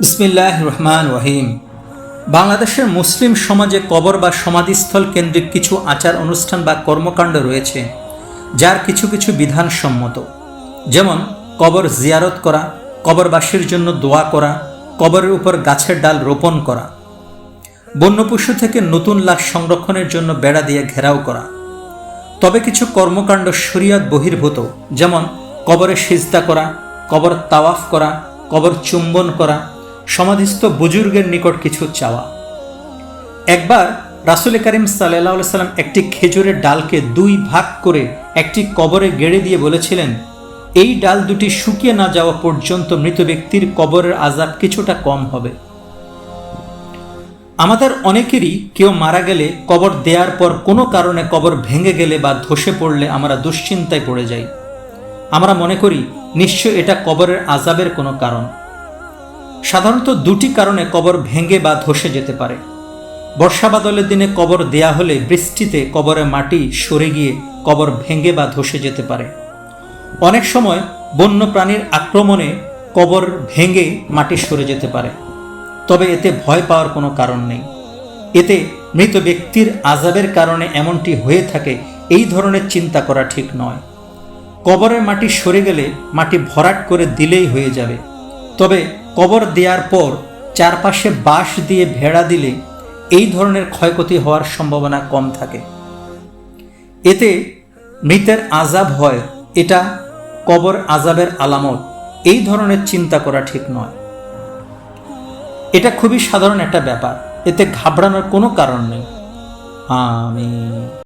বিসমিল্লাহ রহমান রহিম বাংলাদেশের মুসলিম সমাজে কবর বা সমাধিস্থল কেন্দ্রিক কিছু আচার অনুষ্ঠান বা কর্মকাণ্ড রয়েছে, যার কিছু কিছু বিধানসম্মত যেমন, কবর জিয়ারত করা, কবরবাসীর জন্য দোয়া করা, কবরের উপর গাছের ডাল রোপণ করা। বন্য পশু থেকে নতুন লাশ সংরক্ষণের জন্য বেড়া দিয়ে ঘেরাও করা। তবে কিছু কর্মকাণ্ড শরীয়ত বহির্ভূত, যেমন, কবরে সিজদা করা, কবর তাওয়াফ করা, কবর চুম্বন করা সমাধিস্থ বুজুর্গের নিকট কিছু চাওয়া। একবার রাসুল করিম সাল্লাহ সাল্লাম একটি খেজুরের ডালকে দুই ভাগ করে একটি কবরে গেড়ে দিয়ে বলেছিলেন, এই ডাল দুটি শুকিয়ে না যাওয়া পর্যন্ত মৃত ব্যক্তির কবরের আজাব কিছুটা কম হবে। আমাদের অনেকেরই কেউ মারা গেলে কবর দেওয়ার পর কোনো কারণে কবর ভেঙে গেলে বা ধসে পড়লে আমরা দুশ্চিন্তায় পড়ে যাই। আমরা মনে করি, নিশ্চয় এটা কবরের আজাবের কোনো কারণ। সাধারণত দুটি কারণে কবর ভেঙে বা ধসে যেতে পারে। বর্ষা বাদলের দিনে কবর দেয়া হলে বৃষ্টিতে কবরে মাটি সরে গিয়ে কবর ভেঙে বা ধসে যেতে পারে। অনেক সময় বন্য প্রাণীর আক্রমণে কবর ভেঙে মাটি সরে যেতে পারে। তবে এতে ভয় পাওয়ার কোনো কারণ নেই। এতে মৃত ব্যক্তির আজাবের কারণে এমনটি হয়ে থাকে, এই ধরনের চিন্তা করা ঠিক নয়। কবরের মাটি সরে গেলে মাটি ভরাট করে দিলেই হয়ে যাবে। তবে কবর দেওয়ার পর চারপাশে বাঁশ দিয়ে ভেড়া দিলে এই ধরনের ক্ষয়ক্ষতি হওয়ার সম্ভাবনা কম থাকে। এতে মৃতের আজাব হয়, এটা কবর আজাবের আলামত, এই ধরনের চিন্তা করা ঠিক নয়। এটা খুবই সাধারণ একটা ব্যাপার, এতে ঘাবড়ানোর কোনো কারণ নেই। আমি